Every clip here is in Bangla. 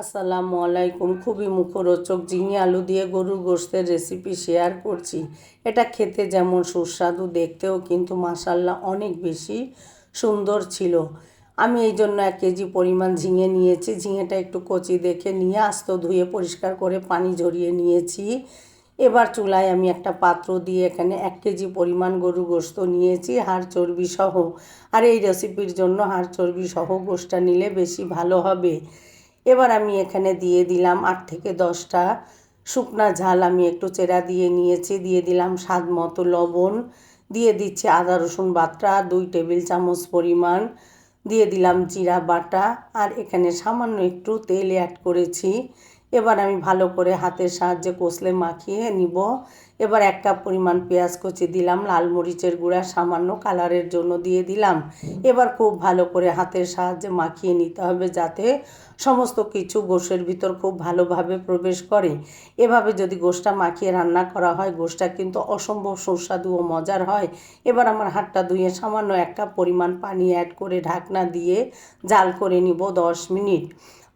আসসালামু আলাইকুম। খুবই মুখরোচক ঝিঙে আলু দিয়ে গরুর গোশতের রেসিপি শেয়ার করছি। এটা খেতে যেমন সুস্বাদু, দেখতেও কিন্তু মাসাল্লাহ অনেক বেশি সুন্দর ছিল। আমি এই জন্য এক কেজি পরিমাণ ঝিঙে নিয়েছি। ঝিঙেটা একটু কচি দেখে নিয়ে আস্ত ধুয়ে পরিষ্কার করে পানি ঝরিয়ে নিয়েছি। এবার চুলায় আমি একটা পাত্র দিয়ে এখানে এক কেজি পরিমাণ গরু গোস্ত নিয়েছি, হাড় চর্বি সহ। আর এই রেসিপির জন্য হাড় চর্বি সহ গোশটা নিলে বেশি ভালো হবে। এবার আমি এখানে দিয়ে দিলাম আট থেকে দশটা শুকনা ঝাল আমি একটু চেরা দিয়ে নিয়েছি, দিয়ে দিলাম স্বাদ মতো লবণ, দিয়ে দিচ্ছি আদা রসুন বাটা, দুই টেবিল চামচ পরিমাণ, দিয়ে দিলাম জিরা বাটা, আর এখানে সামান্য একটু তেল অ্যাড করেছি। এবার আমি ভালো করে হাতের সাহায্যে কষলে মাখিয়ে নিব। এবার এক কাপ পরিমাণ পেঁয়াজ কুচি দিলাম, লাল মরিচের গুঁড়া সামান্য কালারের জন্য দিয়ে দিলাম। এবার খুব ভালো করে হাতের সাহায্যে মাখিয়ে নিতে হবে যাতে সমস্ত কিছু গোশের ভিতর খুব ভালোভাবে প্রবেশ করে। এভাবে যদি গোশটা মাখিয়ে রান্না করা হয় গোশটা কিন্তু অসম্ভব সুস্বাদু ও মজার হয়। এবার আমার হাতটা ধুয়ে সামান্য এক কাপ পরিমাণ পানি অ্যাড করে ঢাকনা দিয়ে জাল করে নিব দশ মিনিট।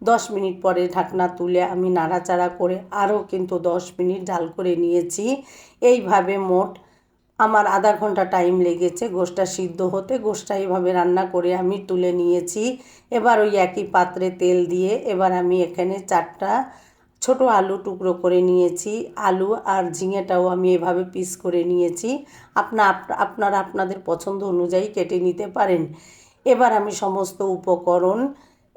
দশ মিনিট পরে ঢাকনা তুলে আমি নাড়াচাড়া করে আরও কিন্তু দশ মিনিট জাল করে নিয়েছি। এইভাবে মোট আমার আধা ঘণ্টা টাইম লেগেছে গোশটা সিদ্ধ হতে। গোশটা এইভাবে রান্না করে আমি তুলে নিয়েছি। এবার ওই একই পাত্রে তেল দিয়ে এবার আমি এখানে চারটা ছোট আলু টুকরো করে নিয়েছি। আলু আর ঝিঙেটাও আমি এভাবে পিস করে নিয়েছি। আপনা, আপনারা আপনাদের পছন্দ অনুযায়ী কেটে নিতে পারেন। এবার আমি সমস্ত উপকরণ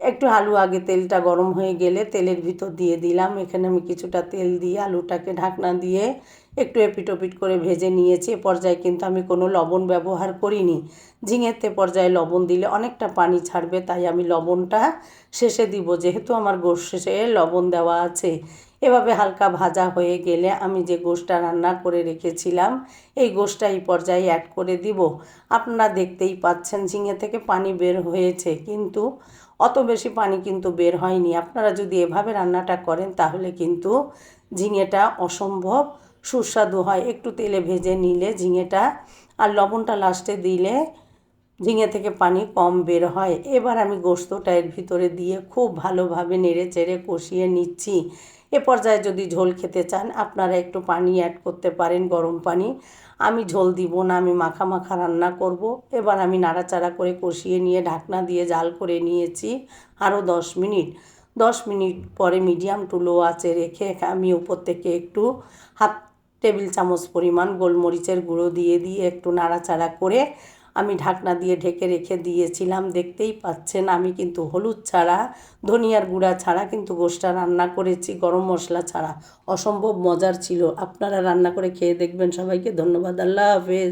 একটু আলু আগে তেলটা গরম হয়ে গেলে তেলের ভিতর দিয়ে দিলাম। এখানে আমি কিছুটা তেল দিয়ে আলুটাকে ঢাকনা দিয়ে একটু এপিটোপিট করে ভেজে নিয়েছি। এ পর্যায়ে কিন্তু আমি কোনো লবণ ব্যবহার করিনি। ঝিঙেতে পর্যায়ে লবণ দিলে অনেকটা পানি ছাড়বে, তাই আমি লবণটা শেষে দিব। যেহেতু আমার গোশ শেষে লবণ দেওয়া আছে, এভাবে হালকা ভাজা হয়ে গেলে আমি যে গোশটা রান্না করে রেখেছিলাম, এই গোশটা এই পর্যায়ে অ্যাড করে দিব। আপনারা দেখতেই পাচ্ছেন ঝিঙে থেকে পানি বের হয়েছে। কিন্তু অত বেশি পানি কিন্তু বের হয়নি। আপনারা যদি এভাবে রান্নাটা করেন, তাহলে কিন্তু ঝিঙেটা অসম্ভব সুস্বাদু হয়। একটু তেলে ভেজে নিলে ঝিঙেটা আর লবণটা লাস্টে দিলে ঝিঙে থেকে পানি কম বের হয়। এবার আমি গোস্তটা এর ভিতরে দিয়ে খুব ভালোভাবে নেড়ে চেড়ে কষিয়ে নিচ্ছি। এ পর্যায়ে যদি ঝোল খেতে চান, আপনারা একটু পানি অ্যাড করতে পারেন গরম পানি। আমি ঝোল দিব না, আমি মাখা মাখা রান্না করব। এবার আমি নাড়াচাড়া করে কষিয়ে নিয়ে ঢাকনা দিয়ে জাল করে নিয়েছি আরও দশ মিনিট। দশ মিনিট পরে মিডিয়াম টু লো রেখে আমি উপর থেকে একটু হাত টেবিল চামচ পরিমাণ গোলমরিচের গুঁড়ো দিয়ে দিয়ে একটু নাড়াচাড়া করে আমি ঢাকনা দিয়ে ঢেকে রেখে দিয়েছিলাম, দেখতেই পাচ্ছেন আমি কিন্তু হলুদ ছাড়া, ধনিয়ার গুঁড়া ছাড়া কিন্তু গোষ্ঠটা রান্না করেছি, গরম মশলা ছাড়া। অসম্ভব মজার ছিল। আপনারা রান্না করে খেয়ে দেখবেন সবাইকে। ধন্যবাদ। আল্লাহ হাফেজ।